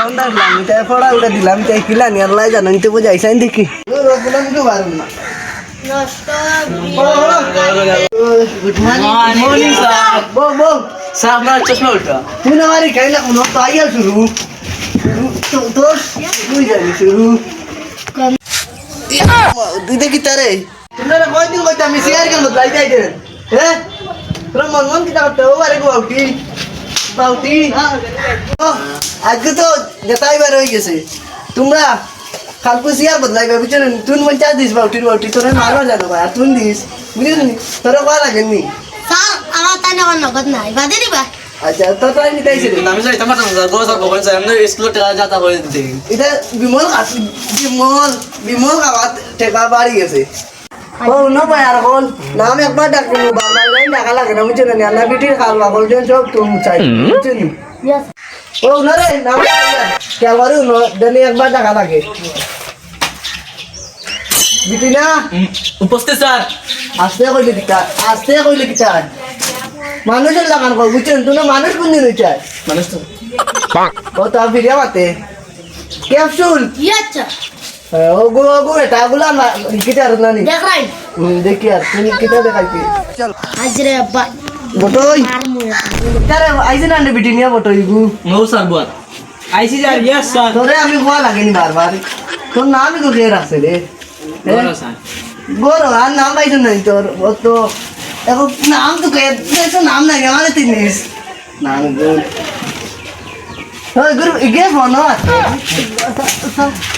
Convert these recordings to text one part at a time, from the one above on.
Phone রাখলাম তাই ফোড়া উড়ে দিলাম তাই কিলানি আর লাই জানো নিতে বুঝাইছেন দেখি রোগগুলো কিছু পারুন না গুড মর্নিং স্যার বল বল। স্যার আপনার চশমা উল্টা তুই না মারি খাই না কোনো, তো আইয়া শুরু। তো- তোর তুই যাবি শুরু। তুই দেখি তারে। তোমরা কয়দিন কইতে আমি সিয়ার কেন যাই যাই দেন হ্যাঁ? তোর মন মন কিটা করতে, ও আরে বাউটি বাউটি আজকে তো যেতাইবার হয়ে গেছে। তোমরা কালকে সিয়ার বদলাইবে বুঝছ না। তুই মন চা দিস বাউটির বাউটি তোরা মারো জানো ভাই আর তুই দিস। বুঝিস নি? তোরা কয়া লাগেনি স্যার আমার তাই না নগদ নাই। বাদে দিবা। আচ্ছা তো তাই নিতেইছে আমি যাই তোমার স্যার স্কুলে টাকা যাতা করে দিতে। এটা বিমল বিমল বিমল খাওয়াত টেকা বাড়ি গেছে। ও না ভাই আর হল নাম একবার ডাকা লাগে না বুঝছ না না বিটির খাল বাকল যেন সব তুমি চাই বুঝছ ও না রে নাম কে বারু ন দেনি একবার ডাকা লাগে। বিটি না? উপস্থিত স্যার। আস্তে কইলে কিটা আস্তে কইলে কিটা মানুষের লাগান বুঝছেন তুমি মানুষ কোন দিন চাই মানুষ তো ও তা ফিরিয়া মাতে ক্যাপসুল? ইয়েস ও গো গো এটা গুলা না কিটা আর নানি। দেখ দেখি আর তুমি কিটা দেখাইছি চল। হাজরে আব্বা। বটই। তারে আইছে না রে বিটি নিয়া বটই গু। নৌ স্যার ইয়েস স্যার তোরে আমি হওয়া লাগেনি বারবার। তোর নামই তো খেয়ে রাখছে রে। বলো স্যার। বড় আর নাম পাইছো নাই তোর ও তো এখন নাম তো কে নাম নাই আমার তিনিস নাম গো ওই গুরু ফোন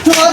তোর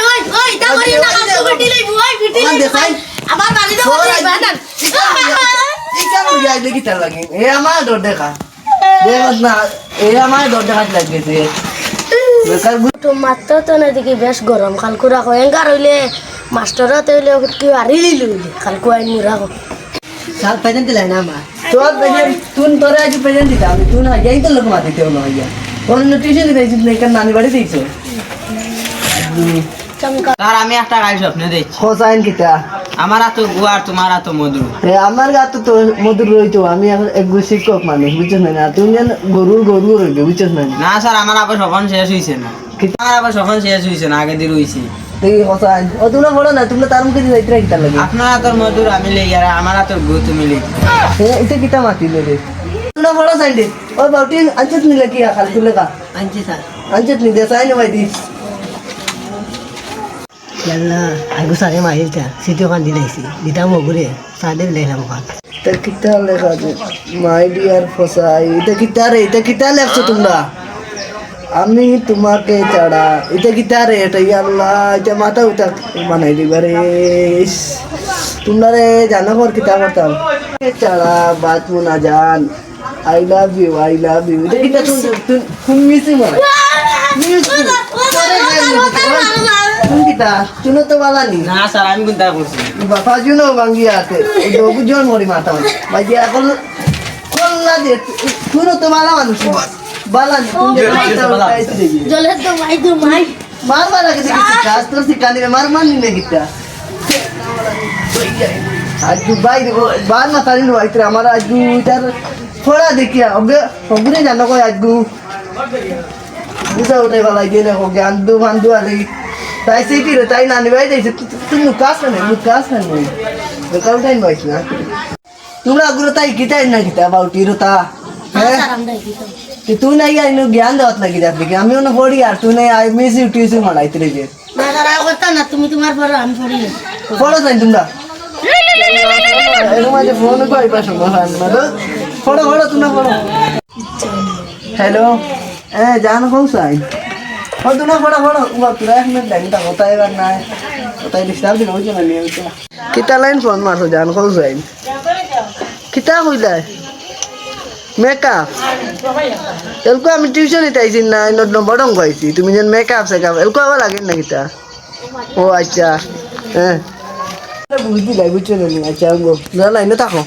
আমার বাড়ি দাও ওই। ওই বানান। এইটা লইয়া তার লাগে? এ আমার ডর দেখা। দেখ না এ আমার ডর দেখা লাগেছে বেকার গু- তো মাত্র তো না দেখি বেশ গরম। কালকু রাখো এঙ্গার হইলে মাস্টারত হইলে কি হারি দিল কালকু আইন রাখো সাল প্রেজেন্ট দিলাই না মা? তোর প্রেজেন্ট তুই তোরে আজ প্রেজেন্ট দিতা আমি তুই তো লোক মা দিতে না হইয়া কোন টিউশন দিতে নাই কার নানি বাড়ি দিছো চমকা স্যার আমি একটা গাড়ি স্বপ্নে দেখছি। খোসাইন কিটা আমার এত গুয়ার তোমার এত মধুর। এ আমার গা তো তো মধুর রইতো আমি এখন একগু শিক্ষক মানুষ বুঝছ না? তুমি যেন গরুর গরু রইবে বুঝছ না? না স্যার আমার আবার সখন শেষ হয়েছে না। আমার আবার সখন শেষ হয়েছে না আগে দিয়ে রয়েছে দেখি খোসাইন ও তোমরা বড় না তোমরা তার মুখে দিতে ইতরা কিটা লাগে। আপনার এত মধুর আমি লেগে আর আমার এত গু তুমি লেগে এটা কিটা মাতি রে? তোমরা বড় সাইন দে ও বাউটি আঞ্চত নিলে কি খাল তুলে কা আনছি স্যার। আঞ্চত নি দে সাইন ভাই দি। ইয়াল্লা আগু সারে মাইলটা সিটি ওখান দিলাইছি দিতাম ওগুরে সাদে দিলাইলাম ওখান এটা কিটা লেখা মাই ডিয়ার ফসাই এটা কিটা রে এটা কিটা লেখছো তোমরা আমি তোমাকে ছাড়া এটা কিটা রে এটা ইয়াল্লা এটা মাথা উঠা বানাই দিবা রে তোমরা রে জানো কর কিতা করতাম ছাড়া বাত মুনা জান I love you I love you এটা কিটা তুমি তো বালানি। না স্যার আমি কোনটা করছি বাপা ভাঙ্গি আছে ডগু জন মরি মাথা ভাই যে এখন কল্লা দে তুই তো বালা মানুষ। বালা নি জলের তো মাই তো মাই। মার মার আগে দেখি কাজ তো শিখানি মার মার নি নেই গিতা আজ দেখো বার না তারি নো আইতরা আমার আজ দু ফোড়া দেখিয়া ওগে ওগুনে জানো কই আজ দু। বুঝা উঠে দিয়ে না ওগে আন্দু বান্দু আলি তাই সেইটি রে তাই নানি ভাই দিয়েছে তুমি মুখাস না মুখাস না দোকান টাইম পাইছি না। তোমরা আগুলো তাই কি তাই না কিতা বাউটি রোতা হ্যাঁ? আচ্ছা, কি তুই নাই আই নো জ্ঞান দেওয়াত না কিতা আপনি আমি ওনা পড়ি আর তুই নাই আই মিস ইউ টিউসি মানাইতে রে যে। না তারা করতা না তুমি তোমার পড়ো আমি পড়ি পড়ো তাই তোমরা। তোমাদের ফোন কই পাশে বসান না পড়ো পড়ো তোমরা পড়ো। হ্যালো এ জানো কোন সাইড ফটো না ফটো ফটো উবা তোরা এক মিনিট দেখ তা কোথায় এবার নাই কোথায় ডিস্টার্ব দিন হইছে না নিয়ে কিতা লাইন ফোন মারছো জান কল যাইন কিতা হইলাই মেকআপ এলকো আমি টিউশন ইতাইছি না নোট নম্বর ডং গাইছি তুমি যেন মেকআপ সেকআপ এলকো আবার লাগে না কিতা ও আচ্ছা হ্যাঁ বুঝি লাই বুঝছ না আচ্ছা গো না লাইনে থাকো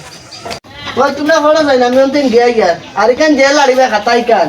ওই তোমরা ফটো যাই না আমি অন্তিম গিয়া গিয়া আর এখান জেল আড়িবে খাতাই কান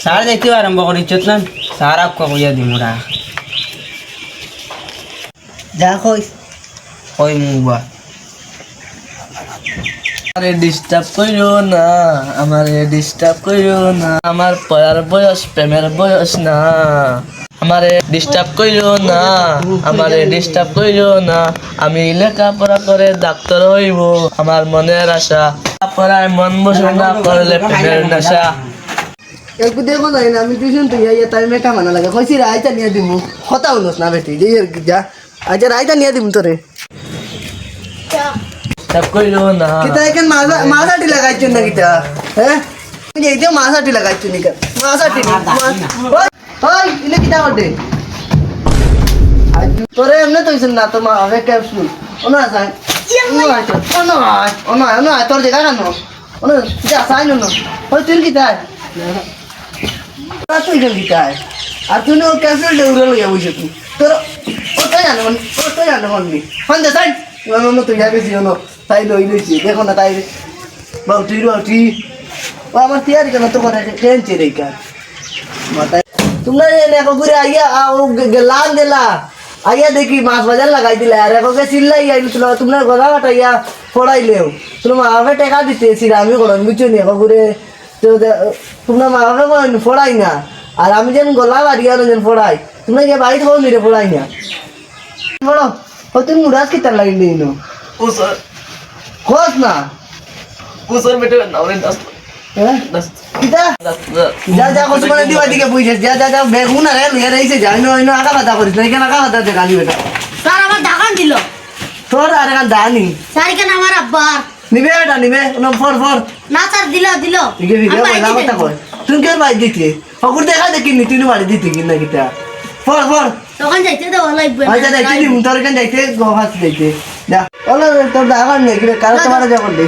সার দেখতে আরম্ভ করিছ না সার আপ কইয়া দিমুরা যা কই কই মুবা আমারে ডিস্টার্ব কইরো না আমারে ডিস্টার্ব কইরো না আমার পড়ার বয়স প্রেমের বয়স না আমারে ডিস্টার্ব কইরো না আমারে ডিস্টার্ব কইরো না আমি লেখাপড়া করে ডাক্তার হইব আমার মনের আশা পড়ায় মন বসে না করলে প্রেমের নেশা একটু দেখো না আমি টিউশন তুই ইয়া তাই মেকা মানা লাগে। কইছি রে আইতা নিয়ে দিমু। কথা হলোস না বেটি যে যা। আচ্ছা রাইতা নিয়ে দিমু তোরে। ডিস্টার্ব কইরো না। কিতা এখান মাঝা মাঝাটি লাগাইছো না কিতা হ্যাঁ এই যে মাঝাটি লাগাইছো নি কা মাঝাটি ওই ইলে কিতা করতে? তোরে এমনে তৈছেন না তো মা আগে ক্যাপসুল ওনা সাই ওনা ওনা ওনা ওনা তোর জায়গা কেন? ওনা যা সাই নো ওই তুই কিতা? তুই কেন কিতা আর তুই ও ক্যাপসুল দে উড়ে লইয়া বইছ তুই। তোর ও তাই জানো ও তাই জানো মনি হন দে সাই নো তুই যাবে জি নো তাই লই লইছি। দেখো না তাই। বাউটি রুটি ও, আমার তিয়ারি কেন? তো করে কেনছে রে কা মাথায় তোমরা এখন ঘুরে আইয়া গেলাম দিলা। আইয়া দেখি মাছ বাজার লাগাই দিলে। আর এখন চিল্লাই আইল তোমরা গলা কাটাইয়া পড়াইলেও তোমরা মা বাপে টাকা দিতে আমি করেন বুঝছ ঘুরে তো দে- তোমরা মা বাপে করেন পড়াই না। আর আমি যেন গলা বাড়িয়া যেন পড়াই তোমরা গিয়ে বাড়িতে হও নিরে পড়াই না। পড়ো ও তুমি মুরাজ কি তার লাগিল দিন কুসর খোঁজ না। বেটে দাস হ্যাঁ দাস দাস মানে আর দে গালি বেটা। স্যার আমার দাগান দিল। তোর আর দানি স্যার এখানে আমার আব্বার নিবে এটা নিবে। ওনা ফর ফর। না স্যার দিল দিল। আমি ভিডিও বাড়ি কইলা দিতে কথা কই? তুই কে বাই দিতে? হকুর দেখা দেখি নি তুই বাড়ি দিতে কি না কিটা ফর ফর। তখন যাইতে দেওয়া লাগবে না। আচ্ছা দেখি নি তোর কেন যাইতে গহাস দেখতে যা। ওলা তোর দাগান নেই কি কার তোমার যখন দে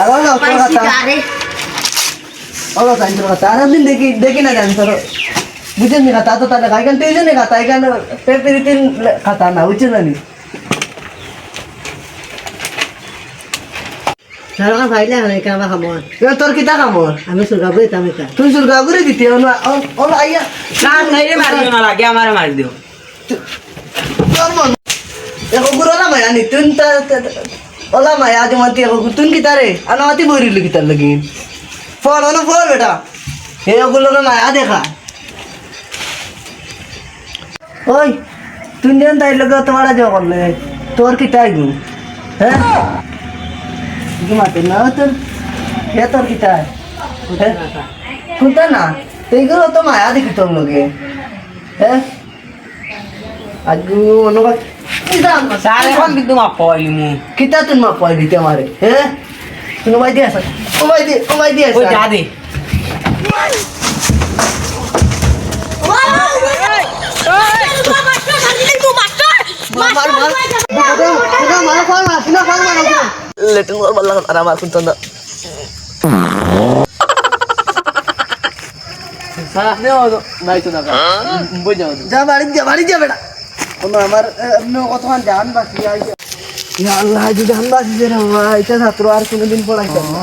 আর ওলা তোর কথা। ওলা তাই তোর কথা। আর দিন দেখি দেখি না জানি তোর। বুঝেন নি কথা তো তাহলে খাইকান টিউশন নি কথা এখানে পেপারি তিন কথা না বুঝছেন না নি সারা ভাইলে আমি কামা খামন এবার তোর কিতা কামর আমি সুগাবই তামি কা তুই সুরগা করে দিতে ওলা ওলা আইয়া। কাম নাই রে মারিও না লাগে আমারে মারি দিও তোর মন। এখন গুরো না মায়া নি? তুন ওলা মায়া আজ মাতি এখন তুন কিতা রে আনা মাতি বইরিলি কিতার লাগি। ফোন ওনা ফোন বেটা। হে ওগুলো না মায়া দেখা। ওই তুই যেন তাই লোক তোমার আজ করলে তোর কিতা আইগু হ্যাঁ কি মাতে না তোর হে তোর কিতা হ্যাঁ শুনতা না এইগুলো তো মায়া দেখি তোর লগে হ্যাঁ আজু অনুবাদ সার এখন কিন্তু মা পয়লি মু কিতা তুন মা পয় দিতে আমারে হ্যাঁ তুন ভাই দিয়ে আসা ও ভাই দিয়ে ও ভাই দিয়ে আসা যা দে মার মার মার মার মার ফল মার সিনা ফল মার লেটিন ওর বাল্লা আর আমার কুন্ত না সারা নে ও নাই তো না বই যাও যা বাড়ি যা বাড়ি যা বেটা কোনো আমার কতক্ষণ জান বাকি আইছে ইয়া আল্লাহ যদি জান বাকি যে রে এটা ছাত্র আর কোনোদিন পড়াইতাম না